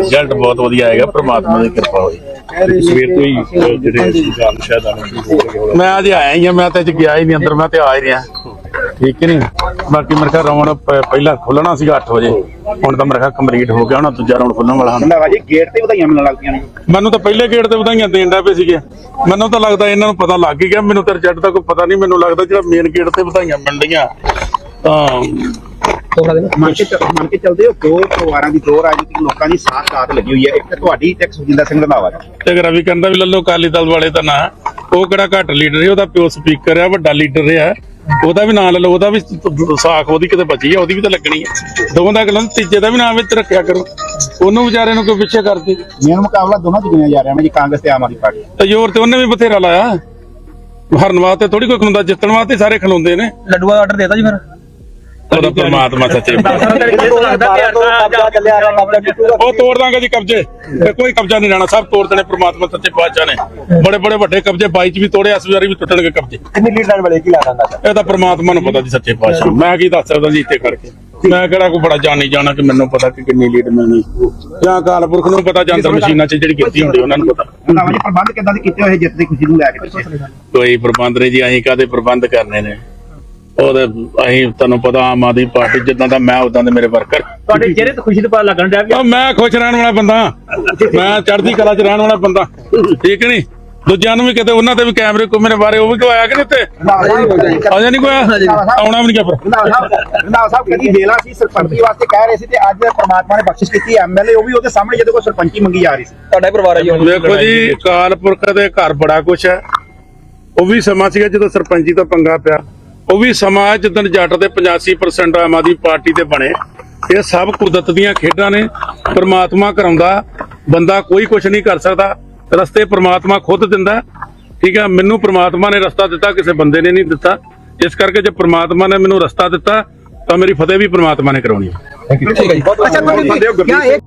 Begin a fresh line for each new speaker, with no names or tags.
Result ਬਹੁਤ ਵਧੀਆ ਆਏਗਾ ਪ੍ਰਮਾਤਮਾ ਦੀ ਕਿਰਪਾ ਹੋਈ।
ਸਵੇਰ ਤੋਂ ਹੀ ਜਿਹੜੇ ਜਾਨ ਸ਼ਾਇਦ ਆਣੇ।
ਮੈਂ ਅੱਜ ਆਇਆ ਹੀ ਆ ਮੈਂ ਤਾਂ ਅੱਜ ਗਿਆ ਹੀ ਨਹੀਂ ਅੰਦਰ ਮੈਂ ਤੇ ਆ ਹੀ ਰਿਹਾ। ਠੀਕ ਨਹੀਂ? ਬਾਕੀ ਮੇਰੇ ਖਿਆਲ ਰਾਉਂਡ ਪਹਿਲਾਂ ਖੁੱਲਣਾ ਸੀਗਾ 8 ਵਜੇ। ਹੁਣ ਤਾਂ ਮੇਰੇ ਕੰਪਲੀਟ ਹੋ ਗਿਆ ਹੁਣ ਦੂਜਾ ਰਾਉਂਡ ਖੁੱਲਣ ਵਾਲਾ ਹੁਣ।
ਜੀ ਗੇਟ ਤੇ ਵਧਾਈਆਂ ਮਿਲਣ ਲੱਗਦੀਆਂ ਨੇ।
ਮੈਨੂੰ ਤਾਂ ਪਹਿਲੇ ਗੇੜ ਤੇ ਵਧਾਈਆਂ ਦੇਣ ਦਾ ਪਏ ਸੀਗੇ। ਮੈਨੂੰ ਤਾਂ ਲੱਗਦਾ ਇਹਨਾਂ ਨੂੰ ਪਤਾ ਲੱਗ ਹੀ ਗਿਆ ਮੈਨੂੰ ਤਾਂ ਰਿਜ਼ਲਟ ਦਾ ਕੋਈ ਪਤਾ ਨਹੀਂ ਮੈਨੂੰ ਲੱਗਦਾ ਜਿਹੜਾ ਮੇਨ ਗੇੜ ਤੇ ਵਧਾਈਆਂ ਮਿਲਣੀਆਂ ਤਾਂ
ਮੰਨ ਕੇ ਚੱਲ- ਮੰਨ ਕੇ ਚੱਲਦੇ ਹੋ ਦੋ ਪਰਿਵਾਰਾਂ ਦੀ ਦੋ ਰਾਜਨੀਤਿਕ ਲੋਕਾਂ ਦੀ ਸਾਥ ਸਾਥ ਲੱਗੀ ਹੋਈ ਹੈ। ਇੱਕ ਤਾਂ ਤੁਹਾਡੀ ਤੇ ਇੱਕ ਸੁਖਜਿੰਦਰ ਸਿੰਘ ਰੰਧਾਵਾ ਦੀ
ਤੇ ਰਵੀ ਕਹਿੰਦਾ ਵੀ ਲੱਲੋ ਕਾਲੀ ਦਲ ਵਾਲੇ ਤਾਂ ਨਾ ਉਹ ਕਿਹੜਾ ਘੱਟ ਲੀਡਰ ਹੈ? ਉਹਦਾ ਪਿਓ ਸਪੀਕਰ ਹੈ ਵੱਡਾ ਲੀਡਰ ਹੈ। ਉਹਦਾ ਵੀ ਨਾਂ ਲੈ ਲਓ ਉਹਦਾ ਵੀ ਸਾਖ ਉਹਦੀ ਕਿਤੇ ਬਚੀ ਹੈ ਉਹਦੀ ਵੀ ਤਾਂ ਲੱਗਣੀ ਹੈ। ਦੋਵਾਂ ਦਾ ਗੱਲਾਂ ਤੀਜੇ ਦਾ ਵੀ ਨਾਮ ਵਿੱਚ ਰੱਖਿਆ ਕਰੋ। ਉਹਨੂੰ ਵਿਚਾਰੇ ਨੂੰ ਕੋਈ ਪਿੱਛੇ ਕਰਦੇ।
ਮੇਨ ਮੁਕਾਬਲਾ ਦੋਨਾਂ ਚ ਗਿਣਿਆ ਜਾ ਰਿਹਾ ਹੈ ਜੀ ਕਾਂਗਰਸ ਤੇ ਆਮ ਆਦਮੀ ਪਾਰਟੀ।
ਤੇ ਜ਼ੋਰ ਤੇ ਉਹਨੇ ਵੀ ਬਥੇਰਾ ਲਾਇਆ। ਹਰਨ ਵਾਸਤੇ ਥੋੜੀ ਕੋਈ ਖਲੋਂਦਾ ਜਿੱਤਣ ਵਾਸਤੇ ਸਾਰੇ ਖਲੋਂਦੇ ਨੇ।
ਲੱਡੂਆ ਦਾ ਆਰਡਰ ਦੇਤਾ ਜੀ ਫਿਰ।
ਉਹਦਾ ਪ੍ਰਮਾਤਮਾ ਸੱਚੇ ਪਾਤਸ਼ਾਹ। ਉਹ ਤੋੜ ਦਾਂਗੇ ਜੀ ਕਬਜ਼ੇ। ਤੇ ਕੋਈ ਕਬਜ਼ਾ ਨਹੀਂ ਲੈਣਾ ਸਭ ਤੋੜ ਦੇਣੇ ਪ੍ਰਮਾਤਮਾ ਸੱਚੇ ਪਾਤਸ਼ਾਹ ਨੇ। ਬੜੇ ਬੜੇ ਵੱਡੇ ਕਬਜ਼ੇ ਬਾਈ ਚ ਵੀ ਤੋੜੇ ਇਸ ਵਾਰੀ ਵੀ ਟੁੱਟਣਗੇ ਕਬਜ਼ੇ।
ਕਿੰਨੀ ਲੀਡ ਨਾਲ ਮਿਲੇ ਕੀ ਲੱਗਦਾ
ਇਹ ਤਾਂ ਪ੍ਰਮਾਤਮਾ ਨੂੰ ਪਤਾ ਜੀ ਸੱਚੇ ਪਾਤਸ਼ਾਹ। ਮੈਂ ਕੀ ਦੱਸ ਸਕਦਾ ਜੀ ਇੱਥੇ ਖੜ ਕੇ? ਮੈਂ ਕਿਹੜਾ ਕੋਈ ਬੜਾ ਜਾਣੀ ਜਾਣਾ ਕਿ ਮੈਨੂੰ ਪਤਾ ਕਿ ਕਿੰਨੀ ਲੀਡ ਮਿਲਣੀ। ਜਾਂ ਅਕਾਲ ਪੁਰਖ ਨੂੰ ਪਤਾ ਜਾਂ ਅੰਦਰ ਮਸ਼ੀਨਾਂ 'ਚ ਜਿਹੜੀ ਕੀਤੀ ਹੁੰਦੀ ਉਹਨਾਂ ਨੂੰ ਪਤਾ।
ਪ੍ਰਬੰਧ ਕਿੱਦਾਂ ਦੇ ਕੀਤੇ ਹੋਏ ਜਿੱਤ ਦੀ ਖੁਸ਼ੀ ਨੂੰ ਲੈ ਕੇ
ਕੋਈ ਪ੍ਰਬੰਧ ਨਹੀਂ ਜੀ ਅਸੀਂ ਕਾਦੇ ਪ੍ਰਬੰਧ ਕਰਨੇ ਨੇ? ਉਹਦੇ ਅਸੀਂ ਤੁਹਾਨੂੰ ਪਤਾ ਆਮ ਆਦਮੀ ਪਾਰਟੀ ਜਿੱਦਾਂ ਦਾ ਮੈਂ ਉਦਾਂ ਦੇ ਮੇਰੇ ਵਰਕਰ।
ਤੁਹਾਡੇ ਚਿਹਰੇ ਤੇ ਖੁਸ਼ੀ ਦਾ ਪਤਾ ਲੱਗਣ ਡਿਆ
ਉਹ ਮੈਂ ਖੁਸ਼ ਰਹਿਣ ਵਾਲਾ ਬੰਦਾ। ਮੈਂ ਚੜ੍ਹਦੀ ਕਲਾ 'ਚ ਰਹਿਣ ਵਾਲਾ ਬੰਦਾ। ਠੀਕ ਨਹੀਂ? ਦੂਜਿਆਂ ਨੂੰ ਵੀ ਕਿਤੇ ਉਹਨਾਂ ਤੇ ਵੀ ਕੈਮਰੇ ਕੁਮਰੇ ਬਾਰੇ ਉਹ ਵੀ ਕੋਈ ਆਇਆ ਕਿ ਨਹੀਂ ਉੱਤੇ? ਆਜਾ ਨਹੀਂ ਕੋਈ? ਆਇਆ? ਆਉਣਾ ਵੀ ਨਹੀਂ
ਰੰਧਾਵਾ ਸਾਹਿਬ ਕਦੀ ਵੇਲਾ ਸੀ ਸਰਪੰਚੀ ਵਾਸਤੇ ਕਹਿ ਰਹੇ ਸੀ ਤੇ ਅੱਜ ਪ੍ਰਮਾਤਮਾ ਨੇ ਬਖਸ਼ਿਸ਼ ਕੀਤੀ ਐਮਐਲਏ ਉਹ ਵੀ ਉਹਦੇ ਸਾਹਮਣੇ ਜਦੋਂ ਕੋਈ ਸਰਪੰਚੀ ਮੰਗੀ ਜਾ ਰਹੀ ਸੀ।
ਤੁਹਾਡਾ ਪਰਿਵਾਰ ਹੈ
ਵੇਖੋ ਜੀ ਅਕਾਲ ਪੁਰਖ ਦੇ ਘਰ ਬੜਾ ਕੁਛ ਹੈ। ਉਹ ਵੀ ਸਮਾਂ ਸੀਗਾ ਜਦੋਂ ਸਰਪੰਚੀ ਦਾ ਪੰਗਾ ਪਿਆ। ਉਹ ਵੀ ਸਮਾਂ ਜਦੋਂ ਜੱਟ ਦੇ 85% ਆਮ ਆਦਮੀ ਪਾਰਟੀ ਦੇ ਬਣੇ। ਇਹ ਸਭ ਕੁਦਰਤ ਦੀਆਂ ਖੇਡਾਂ ਨੇ। ਪ੍ਰਮਾਤਮਾ ਕਰਾਉਂਦਾ ਬੰਦਾ ਕੋਈ ਕੁਛ ਨਹੀਂ ਕਰ ਸਕਦਾ। ਰਸਤੇ ਪ੍ਰਮਾਤਮਾ ਖੁਦ ਦਿੰਦਾ। ਠੀਕ ਹੈ ਮੈਨੂੰ ਪ੍ਰਮਾਤਮਾ ਨੇ ਰਸਤਾ ਦਿੱਤਾ ਕਿਸੇ ਬੰਦੇ ਨੇ ਨਹੀਂ ਦਿੱਤਾ। ਇਸ ਕਰਕੇ ਜੇ ਪ੍ਰਮਾਤਮਾ ਨੇ ਮੈਨੂੰ ਰਸਤਾ ਦਿੱਤਾ ਤਾਂ ਮੇਰੀ ਫਤਿਹ ਵੀ ਪ੍ਰਮਾਤਮਾ ਨੇ ਕਰਾਉਣੀ ਹੈ।
ਠੀਕ ਹੈ ਜੀ।
ਅੱਛਾ ਤੁਸੀਂ